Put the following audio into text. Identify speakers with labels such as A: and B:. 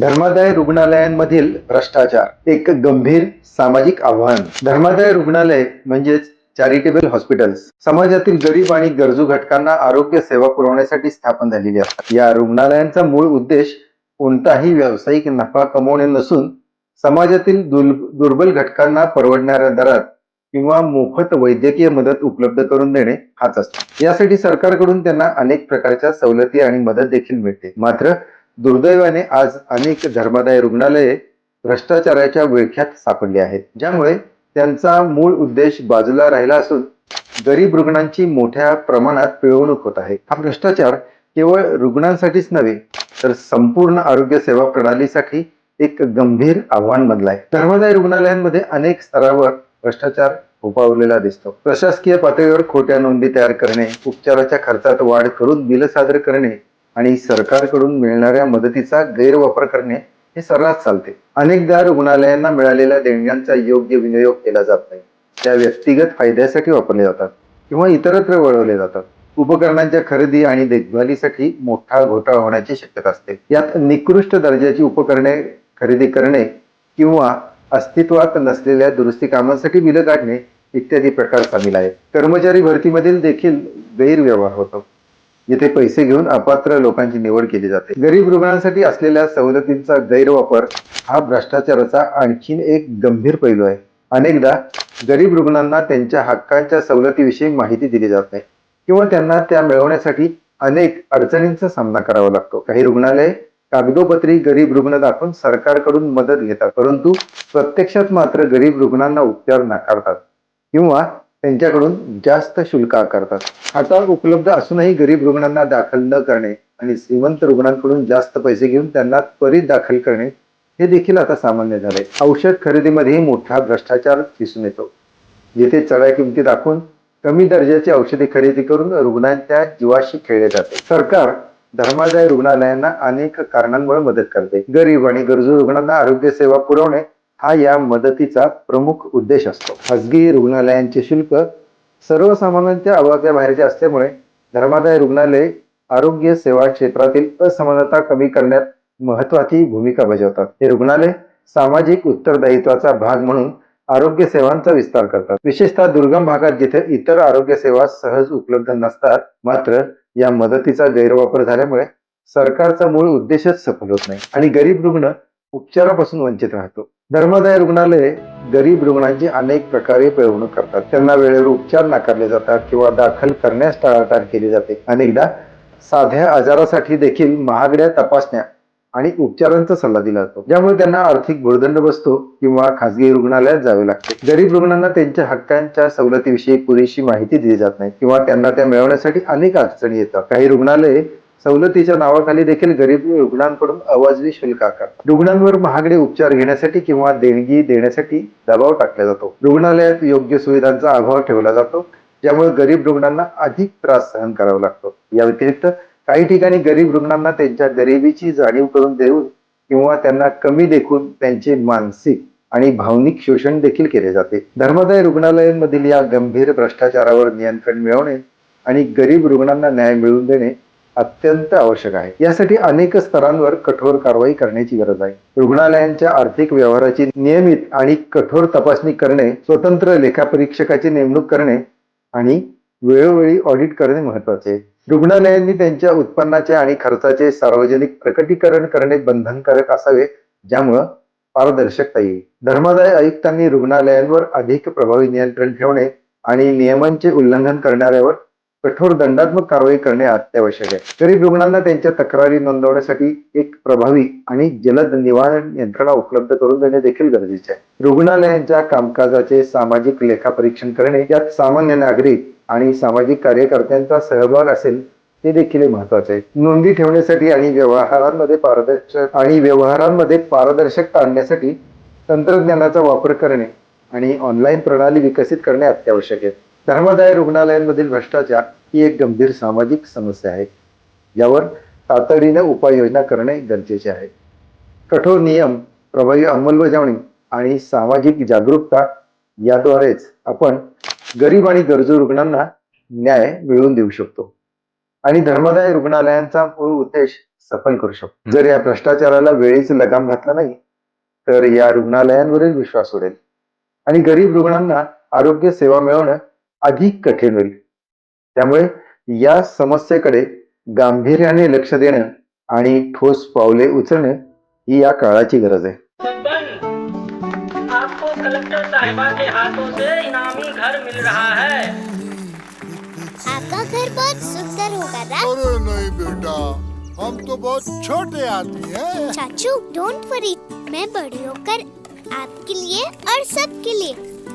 A: धर्मादाय रुग्णालयांमधील भ्रष्टाचार एक गंभीर सामाजिक आव्हान. धर्मादाय रुग्णालय म्हणजेच चॅरिटेबल हॉस्पिटल्स. समाजातील गरीब आणि गरजू घटकांना आरोग्य सेवा पुरवण्यासाठी स्थापन झालेली असतात. या रुग्णालयांचा मूळ उद्देश कोणताही व्यावसायिक नफा कमवणे नसून समाजातील दुर्बल घटकांना परवडणाऱ्या दरात किंवा मोफत वैद्यकीय मदत उपलब्ध करून देणे हाच असतो. यासाठी सरकारकडून त्यांना अनेक प्रकारच्या सवलती आणि मदत देखील मिळते. मात्र दुर्दैवाने आज अनेक धर्मादाय रुग्णालये भ्रष्टाचाराच्या विळख्यात सापडली आहेत. ज्यामुळे त्यांचा मूळ उद्देश बाजूला राहिला असून गरीब रुग्णांची मोठ्या प्रमाणात पिळवणूक होत आहे. हा भ्रष्टाचार केवळ रुग्णांसाठीच नव्हे तर संपूर्ण आरोग्य सेवा प्रणालीसाठी एक गंभीर आव्हान बनला आहे धर्मादाय रुग्णालयांमध्ये अनेक स्तरावर भ्रष्टाचार उपावलेला दिसतो. प्रशासकीय पातळीवर खोट्या नोंदी तयार करणे उपचाराच्या खर्चात वाढ करून बिल सादर करणे आणि सरकारकडून मिळणाऱ्या मदतीचा गैरवापर करणे हे सर्रास चालते. अनेकदा रुग्णालयांना मिळालेल्या देणग्यांचा योग्य विनियोग केला जात नाही. त्या व्यक्तिगत फायद्यासाठी वापरले जातात किंवा इतरत्र वळवले जातात. उपकरणांच्या खरेदी आणि देखभालीसाठी मोठा घोटाळा होण्याची शक्यता असते. यात निकृष्ट दर्जाची उपकरणे खरेदी करणे किंवा अस्तित्वात नसलेल्या दुरुस्ती कामांसाठी बिलं काढणे इत्यादी प्रकार सामील आहेत. कर्मचारी भरतीमधील देखील गैरव्यवहार होतो. येथे पैसे घेऊन अपात्र लोकांची निवड केली जाते. गरीब रुग्णांसाठी असलेल्या सवलतींचा गैरवापर हा भ्रष्टाचाराचा आणखीन एक गंभीर पैलू आहे. अनेकदा गरीब रुग्णांना त्यांच्या हक्कांच्या सवलतीविषयी माहिती दिली जात नाही किंवा त्यांना त्या मिळवण्यासाठी अनेक अडचणींचा सामना करावा लागतो. काही रुग्णालय कागदोपत्री गरीब रुग्ण दाखवून सरकारकडून मदत घेतात परंतु प्रत्यक्षात मात्र गरीब रुग्णांना उपचार नाकारतात किंवा त्यांच्याकडून जास्त शुल्क आकारतात. हाताळ उपलब्ध असूनही गरीब रुग्णांना दाखल न करणे आणि श्रीमंत रुग्णांकडून जास्त पैसे घेऊन त्यांना त्वरित दाखल करणे हे देखील आता सामान्य झाले औषध खरेदीमध्येही मोठा भ्रष्टाचार दिसून येतो. येथे चढ्या किमती दाखवून कमी दर्जाची औषधे खरेदी करून रुग्णांच्या जीवाशी खेळले जाते. सरकार धर्मादाय रुग्णालयांना अनेक कारणांमुळे मदत करते. गरीब आणि गरजू रुग्णांना आरोग्य सेवा पुरवणे हा या मदतीचा प्रमुख उद्देश असतो. खाजगी रुग्णालयांचे शुल्क सर्वसामान्यांच्या आवाक्याबाहेरचे असल्यामुळे धर्मादाय रुग्णालय आरोग्य सेवा क्षेत्रातील असमानता कमी करण्यात महत्वाची भूमिका बजावतात. हे रुग्णालय सामाजिक उत्तरदायित्वाचा भाग म्हणून आरोग्य सेवांचा विस्तार करतात. विशेषतः दुर्गम भागात जिथे इतर आरोग्य सेवा सहज उपलब्ध नसतात मात्र या मदतीचा गैरवापर झाल्यामुळे सरकारचा मूळ उद्देशच सफल होत नाही. आणि गरीब रुग्ण उपचारापासून वंचित राहतो. धर्मादाय रुग्णालय गरीब रुग्णांची अनेक प्रकारे पिळवणूक करतात. त्यांना वेळेवर उपचार नाकारले जातात किंवा दाखल करण्यास टाळाटाळ केली जाते. अनेकदा साध्या आजारासाठी देखील महागड्या तपासण्या आणि उपचारांचा सल्ला दिला जातो. ज्यामुळे त्यांना आर्थिक भुर्दंड बसतो किंवा खासगी रुग्णालयात जावे लागते. गरीब रुग्णांना त्यांच्या हक्कांच्या सवलतीविषयी पुरेशी माहिती दिली जात नाही किंवा त्यांना त्या मिळवण्यासाठी अनेक अडचणी येतात. काही रुग्णालये सवलतीच्या नावाखाली देखील गरीब रुग्णांकडून अवाजवी शुल्क आकारतात. रुग्णांवर महागडे उपचार घेण्यासाठी किंवा देणगी देण्यासाठी दबाव टाकला जातो. रुग्णालयात योग्य सुविधांचा अभाव ठेवला जातो ज्यामुळे गरीब रुग्णांना अधिक त्रास सहन करावा लागतो. या व्यतिरिक्त काही ठिकाणी गरीब रुग्णांना त्यांच्या गरिबीची जाणीव करून देऊन किंवा त्यांना कमी देखून त्यांचे मानसिक आणि भावनिक शोषण देखील केले जाते. धर्मदाय रुग्णालयांमधील या गंभीर भ्रष्टाचारावर नियंत्रण मिळवणे आणि गरीब रुग्णांना न्याय मिळवून देणे अत्यंत आवश्यक आहे. यासाठी अनेक स्तरांवर कठोर कारवाई करण्याची गरज आहे. रुग्णालयांच्या आर्थिक व्यवहाराची नियमित आणि कठोर तपासणी करणे स्वतंत्र लेखापरीक्षकाची नेमणूक करणे आणि वेळोवेळी ऑडिट करणे महत्त्वाचे रुग्णालयांनी त्यांच्या उत्पन्नाचे आणि खर्चाचे सार्वजनिक प्रकटीकरण करणे बंधनकारक असावे ज्यामुळं पारदर्शकता येईल. धर्मादाय आयुक्तांनी रुग्णालयांवर अधिक प्रभावी नियंत्रण ठेवणे आणि नियमांचे उल्लंघन करणाऱ्यावर कठोर दंडात्मक कारवाई करणे अत्यावश्यक आहे. गरीब रुग्णांना त्यांच्या तक्रारी नोंदवण्यासाठी एक प्रभावी आणि जलद निवारण यंत्रणा उपलब्ध करून देणे देखील गरजेचे आहे. रुग्णालयांच्या कामकाजाचे सामाजिक लेखापरीक्षण करणे यात सामान्य नागरिक आणि सामाजिक कार्यकर्त्यांचा सहभाग असेल ते देखील महत्त्वाचे आहे. नोंदी ठेवण्यासाठी आणि व्यवहारांमध्ये पारदर्शक आणि व्यवहारांमध्ये पारदर्शकता आणण्यासाठी तंत्रज्ञानाचा वापर करणे आणि ऑनलाईन प्रणाली विकसित करणे अत्यावश्यक आहे. धर्मादाय रुग्णालयांमधील भ्रष्टाचार ही एक गंभीर सामाजिक समस्या आहे. यावर तातडीने उपाययोजना करणे गरजेचे आहे. कठोर नियम प्रभावी अंमलबजावणी आणि सामाजिक जागरूकता याद्वारेच आपण गरीब आणि गरजू रुग्णांना न्याय मिळवून देऊ शकतो. आणि धर्मदाय रुग्णालयांचा मूळ उद्देश सफल करू शकतो. जर या भ्रष्टाचाराला वेळीच लगाम घातला नाही तर या रुग्णालयांवरील विश्वास उडेल. आणि गरीब रुग्णांना आरोग्य सेवा मिळवणं अधिक कठीण होईल. त्यामुळे या समस्येकडे गांभीर्याने लक्ष देणं आणि ठोस पावले उचलणं ही या काळाची गरज आहे.
B: आपको कलेक्टर साहिबा के हाथों से इनामी घर मिल रहा है।
C: आपका घर बहुत सुंदर होगा ना
D: अरे नहीं बेटा हम तो बहुत छोटे आदमी हैं।
C: चाचू डोंट वरी मैं बड़ी होकर आपके लिए और सबके लिए